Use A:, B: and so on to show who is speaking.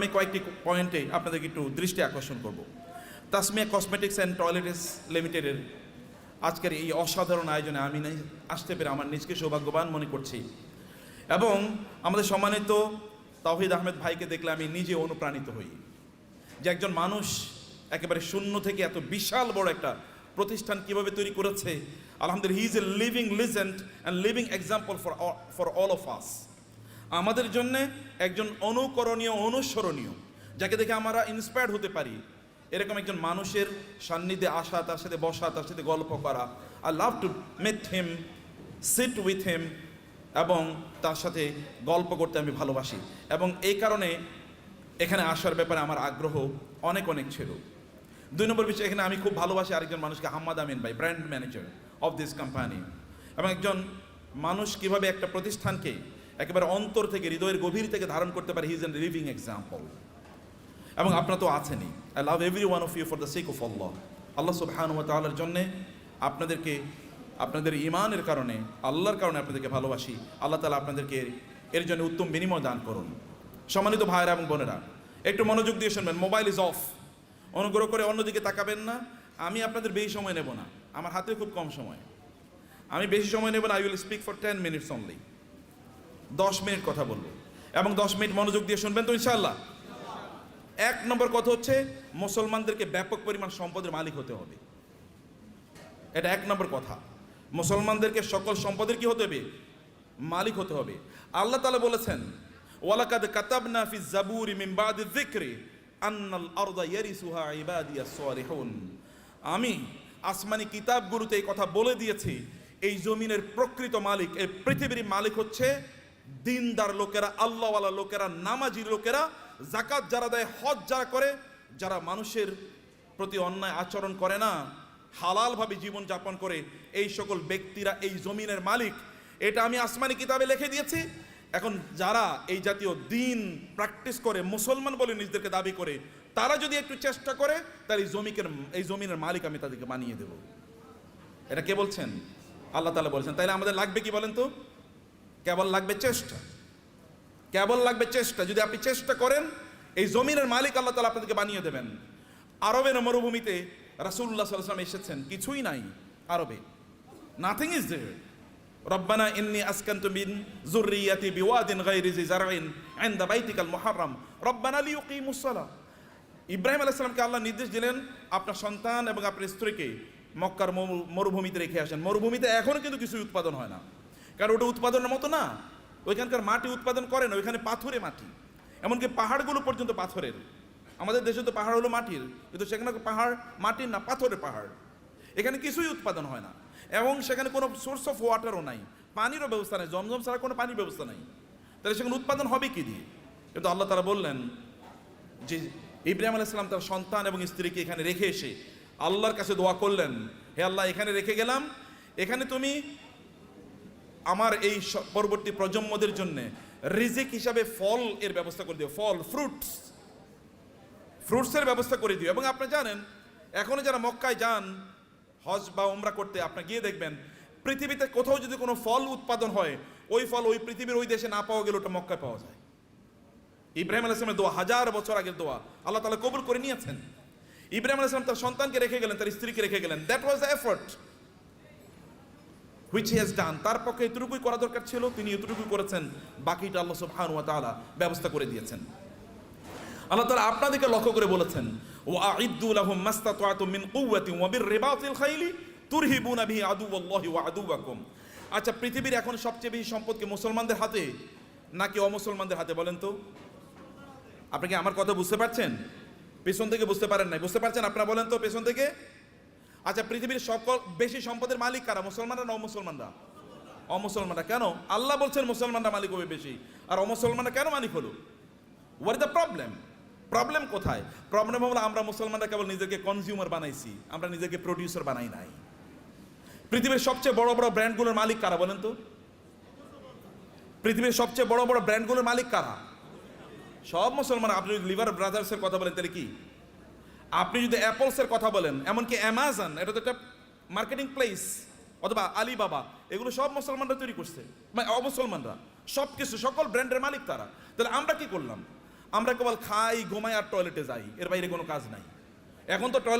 A: আমি কয়েকটি পয়েন্টে আপনাদেরকে একটু দৃষ্টি আকর্ষণ করব। তাসমিয়া কসমেটিক্স অ্যান্ড টয়লেটস লিমিটেডের আজকের এই অসাধারণ আয়োজনে আমি আসতে পেরে আমার নিজকে সৌভাগ্যবান মনে করছি। এবং আমাদের সম্মানিত তাহিদ আহমেদ ভাইকে দেখলে আমি নিজে অনুপ্রাণিত হই। যে একজন মানুষ একেবারে শূন্য থেকে এত বিশাল বড় একটা প্রতিষ্ঠান কীভাবে তৈরি করেছে, আলহামদুলিল্লাহ he is a living legend and living example for for all of us আমাদের জন্য একজন অনুকরণীয়, অনুসরণীয়, যাকে দেখে আমরা ইন্সপায়ার্ড হতে পারি। এরকম একজন মানুষের সান্নিধ্যে আসা, তার সাথে বসা, তার সাথে গল্প করা I love to meet him sit with him এবং তার সাথে গল্প করতে আমি ভালোবাসি। এবং এই কারণে এখানে আসার ব্যাপারে আমার আগ্রহ অনেক অনেক ছিল। দুই নম্বর বিষয়, এখানে আমি খুব ভালোবাসি আরেকজন মানুষকে, হাম্মাদ আমিন ভাই brand manager of this company এবং একজন মানুষ কীভাবে একটা প্রতিষ্ঠানকে একেবারে অন্তর থেকে, হৃদয়ের গভীর থেকে ধারণ করতে পারে। হিজ এন লিভিং এক্সাম্পল এবং আপনারা তো আছেনই। I love every one of you for the sake of Allah আল্লাহ সুবহান ওয়া তাআলার জন্যে আপনাদেরকে, আপনাদের ইমানের কারণে, আল্লাহর কারণে আপনাদেরকে ভালোবাসি। আল্লাহ তালা আপনাদেরকে এর জন্য উত্তম বিনিময় দান করুন। সম্মানিত ভাইয়েরা এবং বোনেরা, একটু মনোযোগ দিয়ে শুনবেন। মোবাইল ইজ অফ অনুগ্রহ করে অন্যদিকে তাকাবেন না। আমি আপনাদের বেশি সময় নেব না। আমার হাতে খুব কম সময়। আমি বেশি সময় নেব না। I will speak for ten minutes only দশ মিনিট কথা বলব। এবং দশ মিনিট মনোযোগ দিয়ে শুনবেন তো ইনশাল্লাহ এক নম্বর কথা হচ্ছে, মুসলমানদেরকে ব্যাপক পরিমাণ সম্পদের মালিক হতে হবে। এটা এক নম্বর কথা। মুসলমানদেরকে সকল সম্পদের কি হতে হবে? মালিক হতে হবে। আল্লাহ তালা বলেছেন, ওয়ালাকাদ কাতাবনা ফি জাবুরি মিন বাদি যিকরি আন্নাল আরদা ইয়ারিসুহা ইবাদিয়াস সালিহুন। আমি আসমানি কিতাবগুলোতে এই কথা বলে দিয়েছি, এই জমিনের প্রকৃত মালিক এই পৃথিবীর মালিক হচ্ছে দিনদার লোকেরা, আল্লাহওয়ালা লোকেরা, নামাজি লোকেরা জাকাত যারা দেয়, হজ যারা করে, যারা মানুষের প্রতি অন্যায় আচরণ করে না, হালালভাবে জীবন যাপন করে, এই সকল ব্যক্তিরা এই জমিনের মালিক। এটা আমি আসমানি কিতাবে লিখে দিয়েছি। এখন যারা এই জাতীয় দিন প্র্যাকটিস করে, মুসলমান বলে নিজেদেরকে দাবি করে, তারা যদি একটু চেষ্টা করে, তাহলে এই জমিকের, এই জমিনের মালিক আমি তাদেরকে বানিয়ে দেব। এটা কে বলছেন? আল্লাহ তালা বলছেন। তাইলে আমাদের লাগবে কি বলেন তো? কেবল লাগবে চেষ্টা। কেবল লাগবে চেষ্টা। যদি আপনি চেষ্টা করেন, এই জমিনের মালিক আল্লাহ তালা আপনাদেরকে বানিয়ে দেবেন। আরবের মরুভূমিতে রাসুল্লাহ সাল্লাম এসেছেন। কিছুই নাই আরবে। নাথিং ইজ দেয়ার রব্বানা ইন্নি আসকান্তু মিন যুররিয়াতি বিওয়াদিন গায়রি জি জারইন ইনদা বাইতিকাল মুহাররম। রব্বানা লিয়ুকিমুস সালাহ। ইব্রাহিম আলাইহিস সালামকে আল্লাহ নির্দেশ দিলেন, আপনার সন্তান এবং আপনার স্ত্রীকে মক্কার মরু- মরুভূমিতে রেখে আসেন। মরুভূমিতে এখনও কিন্তু কিছুই উৎপাদন হয় না। কারণ ওটা উৎপাদনের মতো না। ওইখানকার মাটি উৎপাদন করে না ওইখানে পাথরে মাটি। এমনকি পাহাড়গুলো পর্যন্ত পাথরের। আমাদের দেশে তো পাহাড় হলো মাটির, কিন্তু সেখানে পাহাড় মাটির না, পাথরের পাহাড়। এখানে কিছুই উৎপাদন হয় না। এবং সেখানে কোনো সোর্স অফ ওয়াটারও নাই। পানিরও ব্যবস্থা নেই। জমজম ছাড়া কোনো পানির ব্যবস্থা নাই। তাহলে সেখানে উৎপাদন হবে কি দিয়ে? কিন্তু আল্লাহ তারা বললেন যে ইব্রাহিম আলাইসালাম তার সন্তান এবং স্ত্রীকে এখানে রেখে এসে আল্লাহর কাছে দোয়া করলেন, হে আল্লাহ, এখানে রেখে গেলাম। এখানে তুমি আমার এই পরবর্তী প্রজন্মদের জন্য রিজিক হিসাবে ফল এর ব্যবস্থা করে দিও, ফল ফ্রুটস ফ্রুটসের ব্যবস্থা করে দিও। এবং আপনি জানেন, এখনও যারা মক্কায় যান, হজ বা উমরা করতে, আপনি গিয়ে দেখবেন, পৃথিবীতে কোথাও যদি কোনো ফল উৎপাদন হয়, ওই ফল ওই পৃথিবীর ওই দেশে না পাওয়া গেলে ওটা মক্কায় পাওয়া যায়। ইব্রাহিম আলাইসলামের দোয়া, হাজার বছর আগের দোয়া, আল্লাহ তালা কবুল করে নিয়েছেন। ইব্রাহিম আলাইসলাম তার সন্তানকে রেখে গেলেন, তার স্ত্রীকে রেখে গেলেন। That was the effort which has done তার পক্ষে এতটুকুই করা দরকার ছিল, তিনি এতটুকুই করেছেন, বাকিটা আল্লাহ সুবহান ওয়া তাআলা ব্যবস্থা করে দিয়েছেন। আল্লাহ তাআলা আপনাদেরকে লক্ষ্য করে বলেছেন, ওয়া আইদ্দু লাহুম মাস্তাতাতুম মিন কুওয়াতিন ওয়া বির রিবাতিল খাইলি তুরহিবুনা বিহি আদুওয়াল্লাহি ওয়া আদুওয়াকুম। আচ্ছা পৃথিবীর এখন সবচেয়ে বেশি সম্পদ কি মুসলমানদের হাতে নাকি অমুসলমানদের হাতে বলেন তো? আপনি কি আমার কথা বুঝতে পারছেন? পেছন থেকে বুঝতে পারেন নাই। বুঝতে পারছেন আপনারা বলেন তো পেছন থেকে? আচ্ছা পৃথিবীর সকল বেশি সম্পদের মালিক কারা? মুসলমানরা না অমুসলমানরা? অমুসলমানরা কেন? আল্লাহ বলছেন মুসলমানরা মালিক হবে বেশি। আর অমুসলমানরা কেন মালিক হলো? হোয়াট দ্য প্রবলেম প্রবলেম কোথায়? প্রবলেম হলো আমরা মুসলমানরা কেবল নিজেকে কনজিউমার বানাইছি, আমরা নিজেকে প্রডিউসার বানাই নাই। পৃথিবীর সবচেয়ে বড় বড় ব্র্যান্ডগুলোর মালিক কারা বলেন তো? পৃথিবীর সবচেয়ে বড় বড় ব্র্যান্ডগুলোর মালিক কারা? সব মুসলমান। আপনি লিভার ব্রাদার্সের কথা বলেন, তাহলে কি? আপনি যদি অ্যাপলসের কথা বলেন, এমনকি অ্যামাজন, এটা তো একটা মার্কেটিং প্লেস অথবা আলিবাবা, এগুলো সব মুসলমানরা তৈরি করছে। মানে অমুসলমানরা সব কিছু সকল ব্র্যান্ডের মালিক তারা। তাহলে আমরা কি করলাম? আমরা কেবল খাই, ঘুমাই আর টয়লেটে যাই, এর বাইরে কোনো কাজ নাই। এখন তো টয়লেট